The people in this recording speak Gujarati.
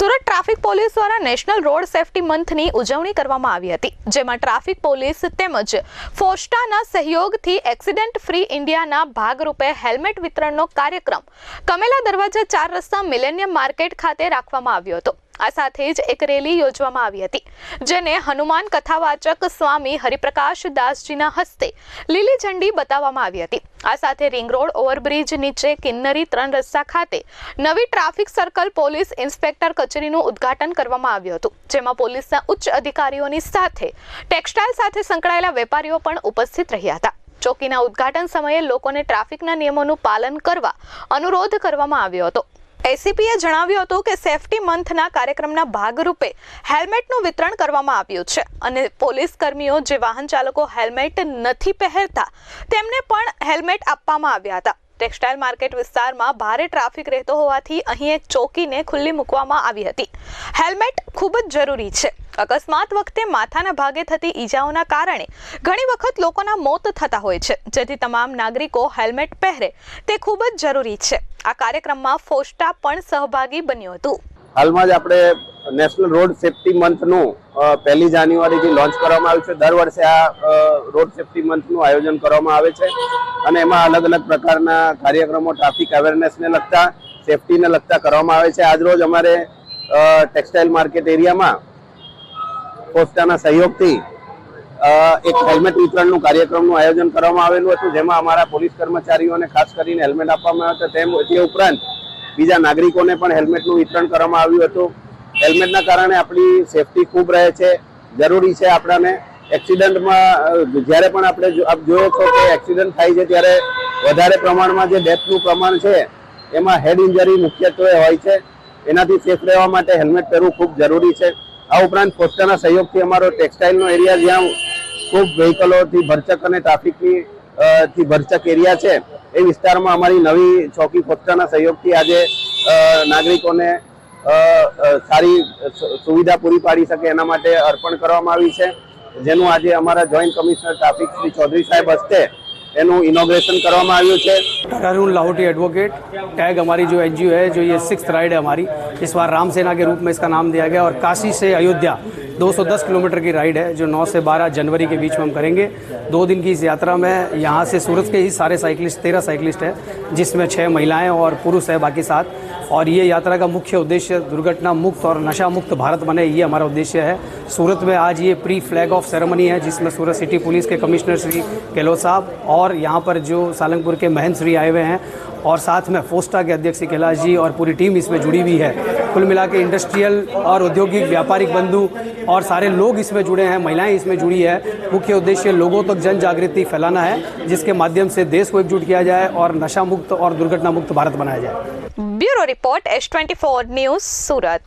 સુરત ટ્રાફિક પોલીસ દ્વારા નેશનલ રોડ સેફટી મંથની ઉજવણી કરવામાં આવી હતી, જેમાં ટ્રાફિક પોલીસ તેમજ ફોસ્ટાના સહયોગથી એક્સિડન્ટ ફ્રી ઇન્ડિયાના ભાગરૂપે હેલ્મેટ વિતરણનો કાર્યક્રમ કમેલા દરવાજા ચાર રસ્તા મિલેનિયમ માર્કેટ ખાતે રાખવામાં આવ્યો હતો. આ સાથે જ એક રેલી યોજવામાં આવી હતી, જેને હનુમાન કથાવાચક સ્વામી હરિપ્રકાશ દાસજીના હસ્તે લીલી ઝંડી બતાવવામાં આવી હતી. આ સાથે રિંગ રોડ ઓવરબ્રિજ નીચે કિન્નરી ત્રણ રસ્તા ખાતે નવી ટ્રાફિક સર્કલ પોલીસ ઇન્સ્પેક્ટર કચેરીનું ઉદ્ઘાટન કરવામાં આવ્યું હતું, જેમાં પોલીસના ઉચ્ચ અધિકારીઓની સાથે ટેક્સટાઇલ સાથે સંકળાયેલા વેપારીઓ પણ ઉપસ્થિત રહ્યા હતા. ચોકીના ઉદ્ઘાટન સમયે લોકોને ટ્રાફિકના નિયમોનું પાલન કરવા અનુરોધ કરવામાં આવ્યો હતો. એસીપીએ જણાવ્યું હતું કે સેફટી મંથના કાર્યક્રમના ભાગરૂપે હેલ્મેટનું વિતરણ કરવામાં આવ્યું છે અને પોલીસ કર્મીઓ જે વાહન ચાલકો હેલ્મેટ નથી પહેરતા, તેમને પણ હેલ્મેટ આપવામાં આવ્યા હતા. ટેક્સટાઇલ માર્કેટ વિસ્તારમાં ભારે ટ્રાફિક રહેતો હોવાથી અહીં એક ચોકીને ખુલ્લી મૂકવામાં આવી હતી. હેલ્મેટ ખૂબ જ જરૂરી છે. અકસ્માત વખતે માથાના ભાગે થતી ઈજાઓના કારણે ઘણી વખત લોકોના મોત થતા હોય છે. જેથી તમામ નાગરિકો હેલ્મેટ પહેરે. તે ખૂબ જ જરૂરી છે. આ કાર્યક્રમમાં ફોસ્ટા પણ સહભાગી બન્યું હતું. હાલમાં જ આપણે નેશનલ રોડ સેફટી મંથનું પહેલી જાન્યુઆરીથી લોન્ચ કરવામાં આવ્યું છે. દર વર્ષે આ રોડ સેફટી મંથનું આયોજન કરવામાં આવે છે. અને એમાં અલગ અલગ પ્રકારના કાર્યક્રમો, ટ્રાફિક અવેરનેસને લગતા, સેફટીને લગતા કરવામાં આવે છે. આજરોજ અમારે ટેક્સટાઇલ માર્કેટ એરિયામાં પોસ્ટાના સહયોગથી એક હેલ્મેટ વિતરણનું કાર્યક્રમનું આયોજન કરવામાં આવેલું હતું, જેમાં અમારા પોલીસ કર્મચારીઓને ખાસ કરીને હેલ્મેટ આપવામાં આવ્યું તેમ તે ઉપરાંત બીજા નાગરિકોને પણ હેલ્મેટનું વિતરણ કરવામાં આવ્યું હતું. હેલ્મેટના કારણે આપણી સેફટી ખૂબ રહે છે, જરૂરી છે આપણાને. એક્સિડન્ટમાં જ્યારે પણ આપણે આપ જોયો છો કે એક્સિડન્ટ થાય છે, ત્યારે વધારે પ્રમાણમાં જે ડેથનું પ્રમાણ છે, એમાં હેડ ઇન્જરી મુખ્યત્વે હોય છે. એનાથી સેફ રહેવા માટે હેલ્મેટ પહેરવું ખૂબ જરૂરી છે. આ ઉપરાંત પોસ્ટાના સહયોગથી અમારો ટેક્સટાઇલનો એરિયા જ્યાં ખૂબ વ્હીકલોથી ભરચક અને ટ્રાફિકની થી ભરચક એરિયા છે, એ વિસ્તારમાં અમારી નવી ચોકી પોસ્ટાના સહયોગથી આજે નાગરિકોને સારી સુવિધા પૂરી પાડી શકે એના માટે અર્પણ કરવામાં આવી છે. જેનું આજે અમારા joint commissioner traffic Shri Chaudhary Saheb હસ્તે એનું ઇનોગ્રેશન કરવામાં આવ્યું છે अरुण लाहौटी एडवोकेट टैग हमारी जो एन है जो ये सिक्स राइड है हमारी इस बार रामसेना के रूप में इसका नाम दिया गया और काशी से अयोध्या 210 किलोमीटर की राइड है, जो 9 से 12 जनवरी के बीच में हम करेंगे। दो दिन की इस यात्रा में यहाँ से सूरत के ही सारे साइकिलिस्ट, तेरह साइकिलिस्ट हैं, जिसमें छः महिलाएँ और पुरुष है बाकी सात। और ये यात्रा का मुख्य उद्देश्य दुर्घटना मुक्त और नशा मुक्त भारत बने, ये हमारा उद्देश्य है। सूरत में आज ये प्री फ्लैग ऑफ़ सेरेमनी है, जिसमें सूरत सिटी पुलिस के कमिश्नर श्री गहलोत साहब और यहाँ पर जो सालंगपुर के महंत श्री आए हुए हैं और साथ में फोस्टा के अध्यक्ष कैलाश जी और पूरी टीम इसमें जुड़ी हुई है। कुल मिला के इंडस्ट्रियल और औद्योगिक व्यापारिक बंधु और सारे लोग इसमें जुड़े हैं, महिलाएँ इसमें जुड़ी है। मुख्य उद्देश्य लोगों तक जन जागृति फैलाना है, जिसके माध्यम से देश को एकजुट किया जाए और नशा मुक्त और दुर्घटना मुक्त भारत बनाया जाए। Bureau report, S twenty news, Surat.